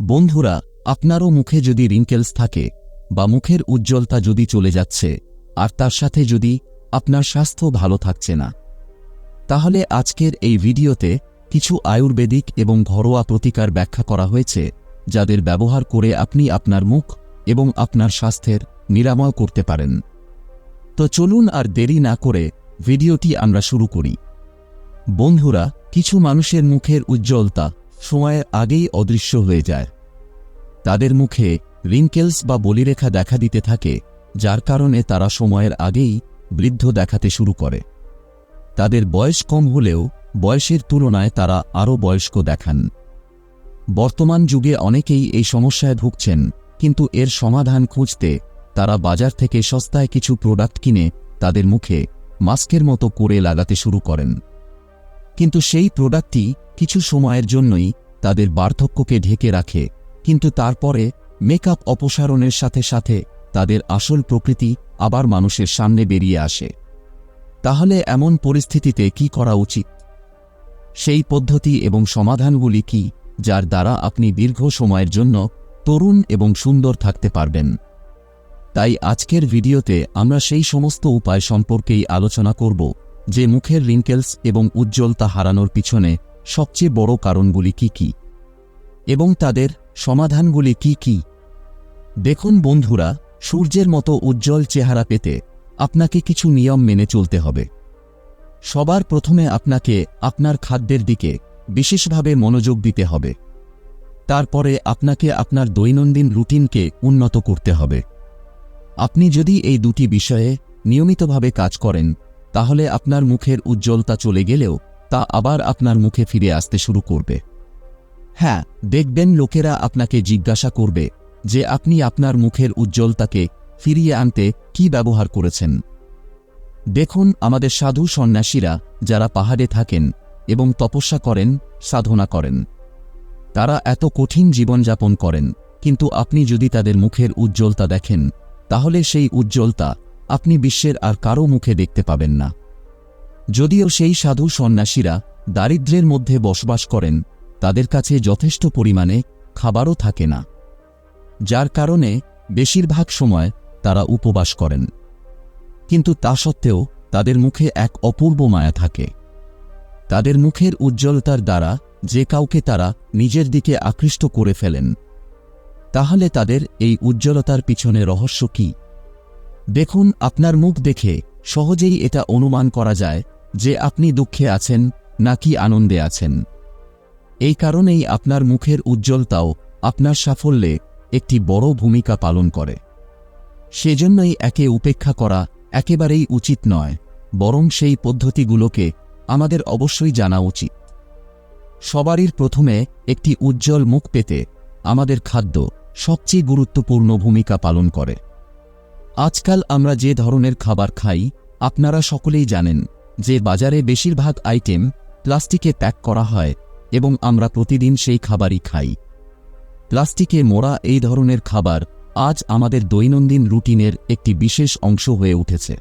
বন্ধুরা, আপনারও মুখে যদি রিঙ্কেলস থাকে বা মুখের উজ্জ্বলতা যদি চলে যাচ্ছে, আর তার সাথে যদি আপনার স্বাস্থ্য ভালো থাকছে না, তাহলে আজকের এই ভিডিওতে কিছু আয়ুর্বেদিক এবং ঘরোয়া প্রতিকার ব্যাখ্যা করা হয়েছে, যাদের ব্যবহার করে আপনি আপনার মুখ এবং আপনার স্বাস্থ্যের নিরাময় করতে পারেন। তো চলুন আর দেরি না করে ভিডিওটি আমরা শুরু করি। বন্ধুরা, কিছু মানুষের মুখের উজ্জ্বলতা সময়ের আগেই অদৃশ্য হয়ে যায়। তাদের মুখে রিঙ্কেলস বা বলিরেখা দেখা দিতে থাকে, যার কারণে তারা সময়ের আগেই বৃদ্ধ দেখাতে শুরু করে। তাদের বয়স কম হলেও বয়সের তুলনায় তারা আরও বয়স্ক দেখান। বর্তমান যুগে অনেকেই এই সমস্যায় ভুগছেন, কিন্তু এর সমাধান খুঁজতে তারা বাজার থেকে সস্তায় কিছু প্রোডাক্ট কিনে তাদের মুখে মাস্কের মতো করে লাগাতে শুরু করেন। কিন্তু সেই প্রোডাক্টটি কিছু সময়ের জন্যই তাদের বার্ধক্যকে ঢেকে রাখে, কিন্তু তারপরে মেকআপ অপসারণের সাথে সাথে তাদের আসল প্রকৃতি আবার মানুষের সামনে বেরিয়ে আসে। তাহলে এমন পরিস্থিতিতে কি করা উচিত? সেই পদ্ধতি এবং সমাধানগুলি কি, যার দ্বারা আপনি দীর্ঘ সময়ের জন্য তরুণ এবং সুন্দর থাকতে পারবেন? তাই আজকের ভিডিওতে আমরা সেই সমস্ত উপায় সম্পর্কেই আলোচনা করব, যে মুখের রিঙ্কেলস এবং উজ্জ্বলতা হারানোর পিছনে সবচেয়ে বড় কারণগুলি কি কি? এবং তাদের সমাধানগুলি কি কি? দেখুন বন্ধুরা, সূর্যের মতো উজ্জ্বল চেহারা পেতে আপনাকে কিছু নিয়ম মেনে চলতে হবে। সবার প্রথমে আপনাকে আপনার খাদ্যের দিকে বিশেষভাবে মনোযোগ দিতে হবে। তারপরে আপনাকে আপনার দৈনন্দিন রুটিনকে উন্নত করতে হবে। আপনি যদি এই দুটি বিষয়ে নিয়মিতভাবে কাজ করেন, তাহলে আপনার মুখের উজ্জ্বলতা চলে গেলেও তা আবার আপনার মুখে ফিরে আসতে শুরু করবে। হ্যাঁ দেখবেন লোকেরা আপনাকে জিজ্ঞাসা করবে যে আপনি আপনার মুখের উজ্জ্বলতাকে ফিরিয়ে আনতে কি ব্যবহার করেছেন। দেখুন, আমাদের সাধু সন্ন্যাসীরা যারা পাহাড়ে থাকেন এবং তপস্যা করেন, সাধনা করেন। তারা এত কঠিন জীবনযাপন করেন, কিন্তু আপনি যদি তাদের মুখের উজ্জ্বলতা দেখেন, তাহলে সেই উজ্জ্বলতা আপনি বিশ্বের আর কারও মুখে দেখতে পাবেন না। যদিও সেই সাধু সন্ন্যাসীরা দারিদ্র্যের মধ্যে বসবাস করেন, তাদের কাছে যথেষ্ট পরিমাণে খাবারও থাকে না, যার কারণে বেশিরভাগ সময় তারা উপবাস করেন। কিন্তু তা সত্ত্বেও তাদের মুখে এক অপূর্ব মায়া থাকে। তাদের মুখের উজ্জ্বলতার দ্বারা যে কাউকে তারা নিজের দিকে আকৃষ্ট করে ফেলেন, তাহলে তাদের এই উজ্জ্বলতার পিছনে রহস্য কি? দেখুন, আপনার মুখ দেখে সহজেই এটা অনুমান করা যায় যে আপনি দুঃখে আছেন, নাকি আনন্দে আছেন। এই কারণেই আপনার মুখের উজ্জ্বলতাও আপনার সাফল্যে একটি বড় ভূমিকা পালন করে। সেজন্যই একে উপেক্ষা করা একেবারেই উচিত নয়, বরং সেই পদ্ধতিগুলোকে আমাদের অবশ্যই জানা উচিত। সবারই প্রথমে একটি উজ্জ্বল মুখ পেতে আমাদের খাদ্য সবচেয়ে গুরুত্বপূর্ণ ভূমিকা পালন করে। আজকাল আমরা যে ধরনের খাবার খাই, আপনারা সকলেই জানেন যে বাজারে বেশিরভাগ আইটেম প্লাস্টিকে প্যাক করা হয় এবং আমরা প্রতিদিন সেই খাবারই খাই। প্লাস্টিকে মোড়া এই ধরনের খাবার আজ আমাদের দৈনন্দিন রুটিনের একটি বিশেষ অংশ হয়ে উঠেছে।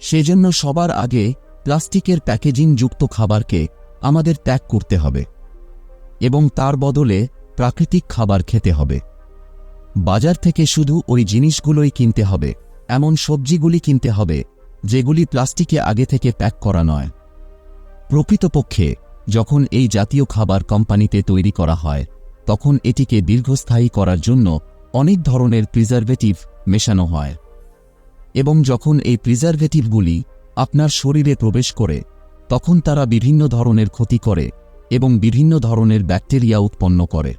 সেজন্য সবার আগে প্লাস্টিকের প্যাকেজিংযুক্ত খাবারকে আমাদের ত্যাগ করতে হবে এবং তার বদলে প্রাকৃতিক খাবার খেতে হবে। বাজার থেকে শুধু ওই জিনিসগুলোই কিনতে হবে, এমন সবজিগুলি কিনতে হবে যেগুলি প্লাস্টিকে আগে থেকে প্যাক করা নয়। প্রকৃতপক্ষে, যখন এই জাতীয় খাবার কোম্পানিতে তৈরি করা হয়, তখন এটিকে দীর্ঘস্থায়ী করার জন্য অনেক ধরনের প্রিজারভেটিভ মেশানো হয়। এবং যখন এই প্রিজারভেটিভগুলি আপনার শরীরে প্রবেশ করে, তখন তারা বিভিন্ন ধরনের ক্ষতি করে এবং বিভিন্ন ধরনের ব্যাকটেরিয়া উৎপন্ন করে,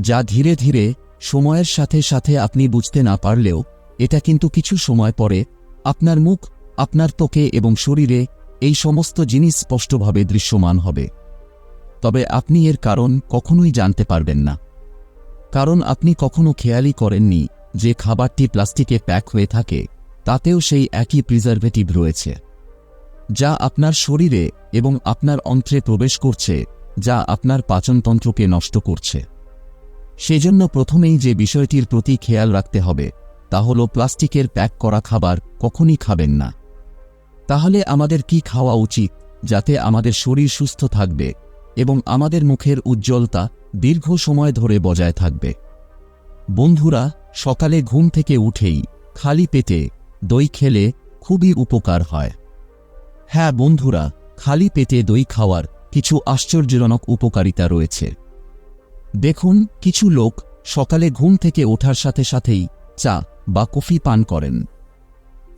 যা ধীরে ধীরে সময়ের সাথে সাথে আপনি বুঝতে না পারলেও, এটা কিন্তু কিছু সময় পরে আপনার মুখ, আপনার ত্বকে এবং শরীরে এই সমস্ত জিনিস স্পষ্টভাবে দৃশ্যমান হবে। তবে আপনি এর কারণ কখনোই জানতে পারবেন না। কারণ আপনি কখনো খেয়ালই করেননি যে খাবারটি প্লাস্টিকে প্যাক হয়ে থাকে, তাতেও সেই একই প্রিজারভেটিভ রয়েছে। যা আপনার শরীরে এবং আপনার অন্ত্রে প্রবেশ করছে, যা আপনার পাচনতন্ত্রকে নষ্ট করছে। সেজন্য প্রথমেই যে বিষয়টির প্রতি খেয়াল রাখতে হবে তা হল প্লাস্টিকের প্যাক করা খাবার কখনই খাবেন না। তাহলে আমাদের কি খাওয়া উচিত যাতে আমাদের শরীর সুস্থ থাকবে এবং আমাদের মুখের উজ্জ্বলতা দীর্ঘ সময় ধরে বজায় থাকবে? বন্ধুরা, সকালে ঘুম থেকে উঠেই খালি পেটে দই খেলে খুবই উপকার হয়। হ্যাঁ বন্ধুরা, খালি পেটে দই খাওয়ার কিছু আশ্চর্যজনক উপকারিতা রয়েছে। দেখুন, কিছু লোক সকালে ঘুম থেকে ওঠার সাথে সাথেই চা বা কফি পান করেন।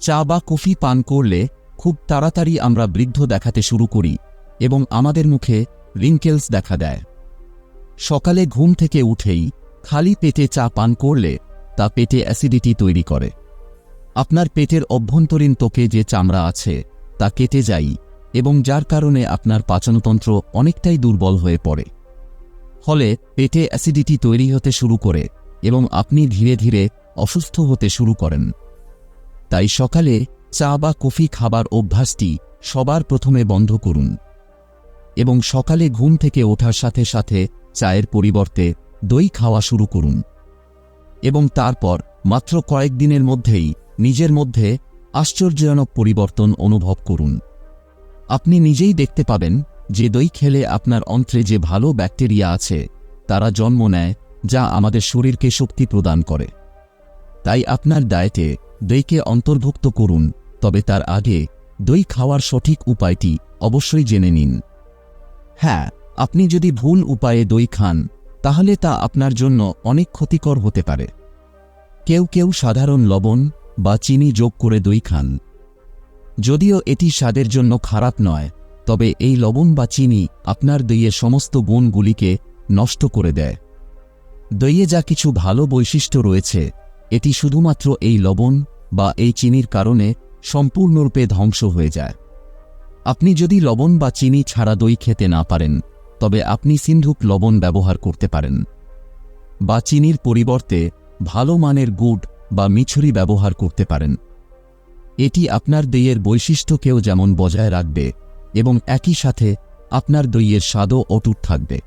চা বা কফি পান করলে খুব তাড়াতাড়ি আমরা বৃদ্ধ দেখাতে শুরু করি এবং আমাদের মুখে রিঙ্কেলস দেখা দেয়। সকালে ঘুম থেকে উঠেই খালি পেটে চা পান করলে তা পেটে অ্যাসিডিটি তৈরি করে। আপনার পেটের অভ্যন্তরীণ তোকে যে চামড়া আছে তা কেটে যায় এবং যার কারণে আপনার পাচনতন্ত্র অনেকটাই দুর্বল হয়ে পড়ে। ফলে পেটে অ্যাসিডিটি তৈরি হতে শুরু করে এবং আপনি ধীরে ধীরে অসুস্থ হতে শুরু করেন। তাই সকালে চা বা কফি খাবার অভ্যাসটি সবার প্রথমে বন্ধ করুন এবং সকালে ঘুম থেকে ওঠার সাথে সাথে চায়ের পরিবর্তে দই খাওয়া শুরু করুন এবং তারপর মাত্র কয়েকদিনের মধ্যেই নিজের মধ্যে আশ্চর্যজনক পরিবর্তন অনুভব করুন। আপনি নিজেই দেখতে পাবেন যে দই খেলে আপনার অন্ত্রে যে ভালো ব্যাকটেরিয়া আছে, তারা জন্ম নেয় যা আমাদের শরীরকে শক্তি প্রদান করে। তাই আপনার ডায়েটে দইকে অন্তর্ভুক্ত করুন, তবে তার আগে দই খাওয়ার সঠিক উপায়টি অবশ্যই জেনে নিন। হ্যাঁ আপনি যদি ভুল উপায়ে দই খান, তাহলে তা আপনার জন্য অনেক ক্ষতিকর হতে পারে। কেউ কেউ সাধারণ লবণ বা চিনি যোগ করে দই খান। যদিও এটি স্বাদের জন্য খারাপ নয়, তবে এই লবণ বা চিনি আপনার দইয়ের সমস্ত গুণগুলিকে নষ্ট করে দেয়। দইয়ে যা কিছু ভালো বৈশিষ্ট্য রয়েছে এটি শুধুমাত্র এই লবণ বা এই চিনির কারণে সম্পূর্ণরূপে ধ্বংস হয়ে যায়। আপনি যদি লবণ বা চিনি ছাড়া দই খেতে না পারেন, তবে আপনি সিন্ধুক লবণ ব্যবহার করতে পারেন। বা চিনির পরিবর্তে ভালো মানের গুড় বা মিছরি ব্যবহার করতে পারেন। এটি আপনার দইয়ের বৈশিষ্ট্যকেও যেমন বজায় রাখবে এবং একই সাথে আপনার দইয়ের স্বাদও অটুট থাকবে।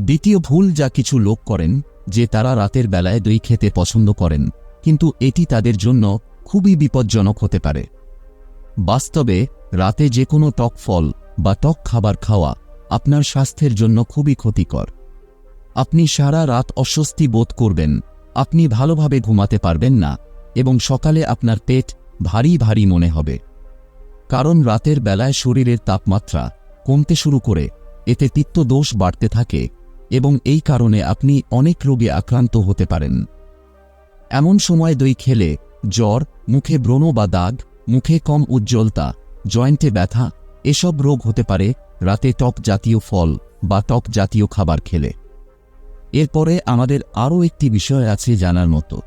দ্বিতীয় ভুল যা কিছু লোক করেন যে তারা রাতের বেলায় দই খেতে পছন্দ করেন, কিন্তু এটি তাদের জন্য খুবই বিপজ্জনক হতে পারে। বাস্তবে, রাতে যে কোনো টক ফল বা টক খাবার খাওয়া আপনার স্বাস্থ্যের জন্য খুবই ক্ষতিকর। আপনি সারা রাত অস্বস্তি বোধ করবেন, আপনি ভালোভাবে ঘুমাতে পারবেন না এবং সকালে আপনার পেট ভারী ভারী মনে হবে। কারণ রাতের বেলায় শরীরের তাপমাত্রা কমতে শুরু করে, এতে তিক্ত দোষ বাড়তে থাকে এবং এই কারণে আপনি অনেক রোগে আক্রান্ত হতে পারেন। এমন সময় দই খেলে জ্বর, মুখে ব্রণ বা দাগ, মুখে কম উজ্জ্বলতা, জয়েন্টে ব্যথা, এসব রোগ হতে পারে, রাতে টক জাতীয় ফল বা টক জাতীয় খাবার খেলে। এরপরে আমাদের আরও একটি বিষয় আছে জানার মতো।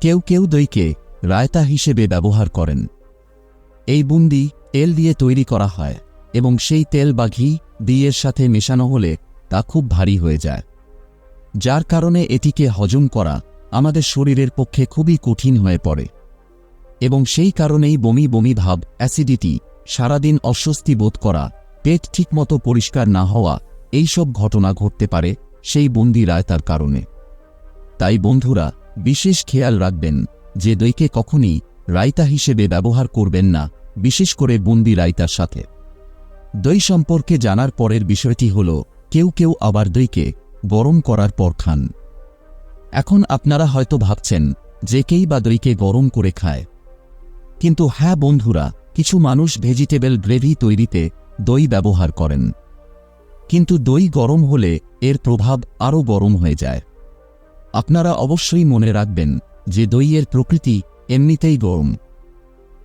কেউ কেউ দইকে রায়তা হিসেবে ব্যবহার করেন। এই বুন্দি তেল দিয়ে তৈরি করা হয় এবং সেই তেল বা ঘি দিয়ের সাথে মেশানো হলে তা খুব ভারী হয়ে যায়। যার কারণে এটিকে হজম করা আমাদের শরীরের পক্ষে খুবই কঠিন হয়ে পড়ে এবং সেই কারণেই বমি বমি ভাব, অ্যাসিডিটি, সারাদিন অস্বস্তি বোধ করা, পেট ঠিকমতো পরিষ্কার না হওয়া, এইসব ঘটনা ঘটতে পারে সেই বন্দি রায়তার কারণে। তাই বন্ধুরা, বিশেষ খেয়াল রাখবেন যে দইকে কখনই রায়তা হিসেবে ব্যবহার করবেন না, বিশেষ করে বন্দি রায়তার সাথে। দই সম্পর্কে জানার পরের বিষয়টি হল কেউ কেউ আবার দইকে গরম করার পর খান। এখন আপনারা হয়তো ভাবছেন, যে কেই বা দইকে গরম করে খায়। কিন্তু হ্যাঁ বন্ধুরা, কিছু মানুষ ভেজিটেবল গ্রেভি তৈরিতে দই ব্যবহার করেন। কিন্তু দই গরম হলে এর প্রভাব আরও গরম হয়ে যায়। আপনারা অবশ্যই মনে রাখবেন যে দইয়ের প্রকৃতি এমনিতেই গরম।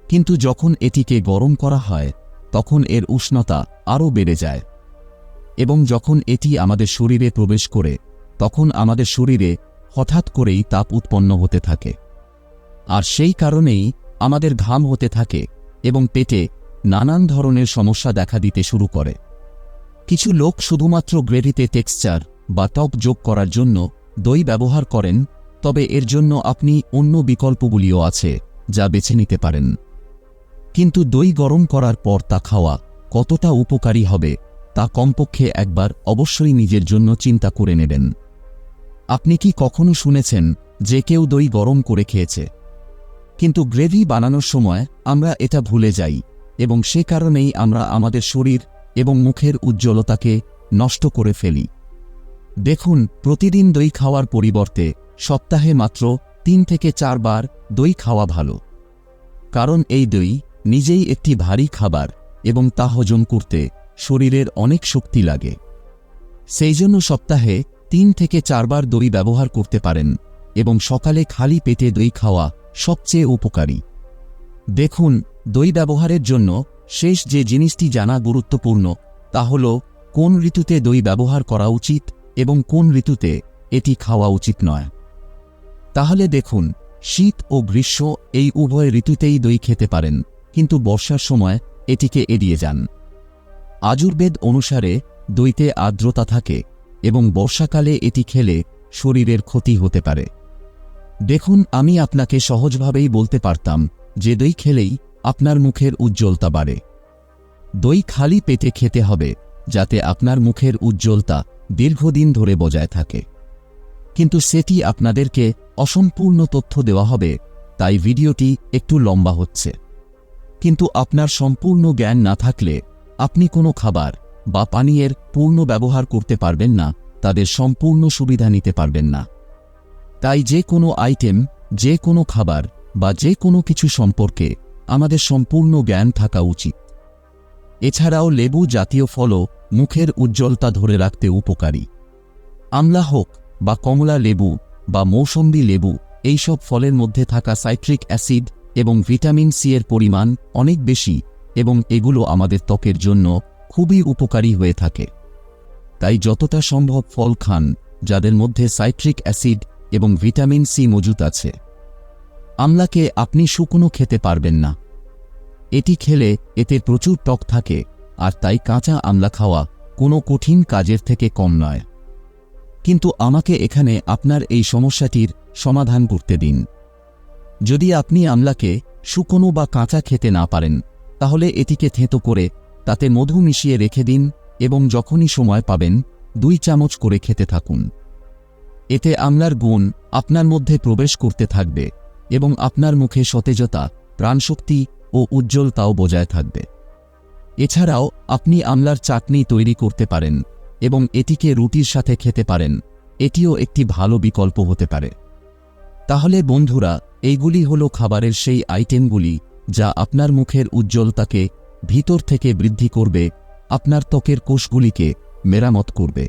কিন্তু যখন এটিকে গরম করা হয়, তখন এর উষ্ণতা আরও বেড়ে যায়। এবং যখন এটি আমাদের শরীরে প্রবেশ করে, তখন আমাদের শরীরে হঠাৎ করেই তাপ উৎপন্ন হতে থাকে। আর সেই কারণেই আমাদের ঘাম হতে থাকে এবং পেটে নানান ধরনের সমস্যা দেখা দিতে শুরু করে। কিছু লোক শুধুমাত্র গ্রেভিতে টেক্সচার বা টক যোগ করার জন্য দই ব্যবহার করেন, তবে এর জন্য আপনি অন্য বিকল্পগুলিও আছে যা বেছে নিতে পারেন। কিন্তু দই গরম করার পর তা খাওয়া কতটা উপকারী হবে তা কমপক্ষে একবার অবশ্যই নিজের জন্য চিন্তা করে নেবেন। আপনি কি কখনো শুনেছেন যে কেউ দই গরম করে খেয়েছে? কিন্তু গ্রেভি বানানোর সময় আমরা এটা ভুলে যাই এবং সে কারণেই আমরা আমাদের শরীর এবং মুখের উজ্জ্বলতাকে নষ্ট করে ফেলি। দেখুন, প্রতিদিন দই খাওয়ার পরিবর্তে সপ্তাহে মাত্র তিন থেকে চারবার দই খাওয়া ভালো। কারণ এই দই নিজেই একটি ভারী খাবার এবং তা হজম করতে শরীরের অনেক শক্তি লাগে। সেই জন্য সপ্তাহে তিন থেকে চারবার দই ব্যবহার করতে পারেন এবং সকালে খালি পেটে দই খাওয়া সবচেয়ে উপকারী। দেখুন, দই ব্যবহারের জন্য শেষ যে জিনিসটি জানা গুরুত্বপূর্ণ তা হল কোন ঋতুতে দই ব্যবহার করা উচিত এবং কোন ঋতুতে এটি খাওয়া উচিত নয়। তাহলে দেখুন, শীত ও গ্রীষ্ম এই উভয় ঋতুতেই দই খেতে পারেন, কিন্তু বর্ষার সময় এটিকে এড়িয়ে যান। আজুর্বেদ অনুসারে দইতে আর্দ্রতা থাকে এবং বর্ষাকালে এটি খেলে শরীরের ক্ষতি হতে পারে। দেখুন, আমি আপনাকে সহজভাবেই বলতে পারতাম যে দই খেলেই আপনার মুখের উজ্জ্বলতা বাড়ে। দই খালি পেটে খেতে হবে যাতে আপনার মুখের উজ্জ্বলতা দীর্ঘদিন ধরে বজায় থাকে। কিন্তু সেটি আপনাদেরকে অসম্পূর্ণ তথ্য দেওয়া হবে, তাই ভিডিওটি একটু লম্বা হচ্ছে। কিন্তু আপনার সম্পূর্ণ জ্ঞান না থাকলে আপনি কোনো খাবার বা পানীয়ের পূর্ণ ব্যবহার করতে পারবেন না, তাদের সম্পূর্ণ সুবিধা নিতে পারবেন না। তাই যে কোনো আইটেম, যে কোনো খাবার বা যে কোনো কিছু সম্পর্কে আমাদের সম্পূর্ণ জ্ঞান থাকা উচিত। এছাড়াও লেবু জাতীয় ফলও মুখের উজ্জ্বলতা ধরে রাখতে উপকারী। আমলা হোক বা কমলা লেবু বা মৌসম্বি লেবু, এইসব ফলের মধ্যে থাকা সাইট্রিক অ্যাসিড এবং ভিটামিন সি এর পরিমাণ অনেক বেশি। এবং এগুলো আমাদের ত্বকের জন্য খুবই উপকারী হয়ে থাকে। তাই যতটা সম্ভব ফল খান, যাদের মধ্যে সাইট্রিক অ্যাসিড এবং ভিটামিন সি মজুত আছে। আমলাকে আপনি শুকনো খেতে পারবেন না। এটি খেলে এতে প্রচুর টক থাকে, আর তাই কাঁচা আমলা খাওয়া কোনো কঠিন কাজের থেকে কম নয়। কিন্তু আমাকে এখানে আপনার এই সমস্যাটির সমাধান করতে দিন। যদি আপনি আমলাকে শুকনো বা কাঁচা খেতে না পারেন তাহলে এটিকে থেঁতো করে তাতে মধু মিশিয়ে রেখে দিন এবং যখনই সময় পাবেন, দুই চামচ করে খেতে থাকুন। এতে আমলার গুণ আপনার মধ্যে প্রবেশ করতে থাকবে এবং আপনার মুখে সতেজতা, প্রাণশক্তি ও উজ্জ্বলতাও বজায় থাকবে। এছাড়াও আপনি আমলার চাটনি তৈরি করতে পারেন এবং এটিকে রুটির সাথে খেতে পারেন, এটিও একটি ভালো বিকল্প হতে পারে। তাহলে বন্ধুরা, এইগুলি হল খাবারের সেই আইটেমগুলি যা আপনার মুখের উজ্জ্বলতাকে ভিতর থেকে বৃদ্ধি করবে, আপনার ত্বকের কোষগুলিকে মেরামত করবে।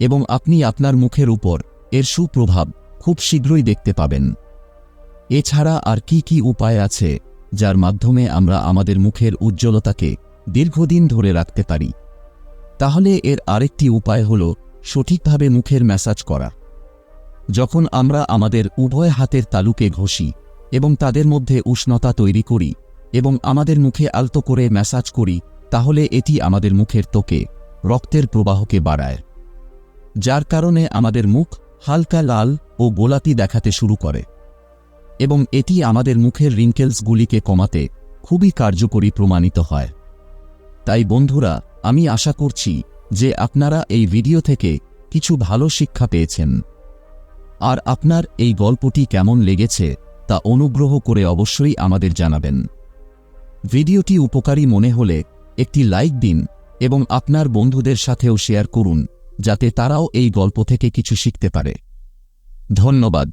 এবং আপনি আপনার মুখের উপর এর সুপ্রভাব খুব শীঘ্রই দেখতে পাবেন। এছাড়া আর কি কি উপায় আছে যার মাধ্যমে আমরা আমাদের মুখের উজ্জ্বলতাকে দীর্ঘদিন ধরে রাখতে পারি? তাহলে এর আরেকটি উপায় হল সঠিকভাবে মুখের ম্যাসাজ করা। যখন আমরা আমাদের উভয় হাতের তালুকে ঘষি এবং তাদের মধ্যে উষ্ণতা তৈরি করি, এবং আমাদের মুখে আলতো করে ম্যাসাজ করি, তাহলে এটি আমাদের মুখের ত্বকে, রক্তের প্রবাহকে বাড়ায়। যার কারণে আমাদের মুখ হালকা লাল ও গোলাপি দেখাতে শুরু করে। এবং এটি আমাদের মুখের রিঙ্কেলসগুলিকে কমাতে খুবই কার্যকরী প্রমাণিত হয়। তাই বন্ধুরা, আমি আশা করছি যে আপনারা এই ভিডিও থেকে কিছু ভালো শিক্ষা পেয়েছেন। আর আপনার এই গল্পটি কেমন লেগেছে তা অনুগ্রহ করে অবশ্যই আমাদের জানাবেন। ভিডিওটি উপকারী মনে হলে একটি লাইক দিন এবং আপনার বন্ধুদের সাথেও শেয়ার করুন, যাতে তারাও এই গল্প থেকে কিছু শিখতে পারে। ধন্যবাদ।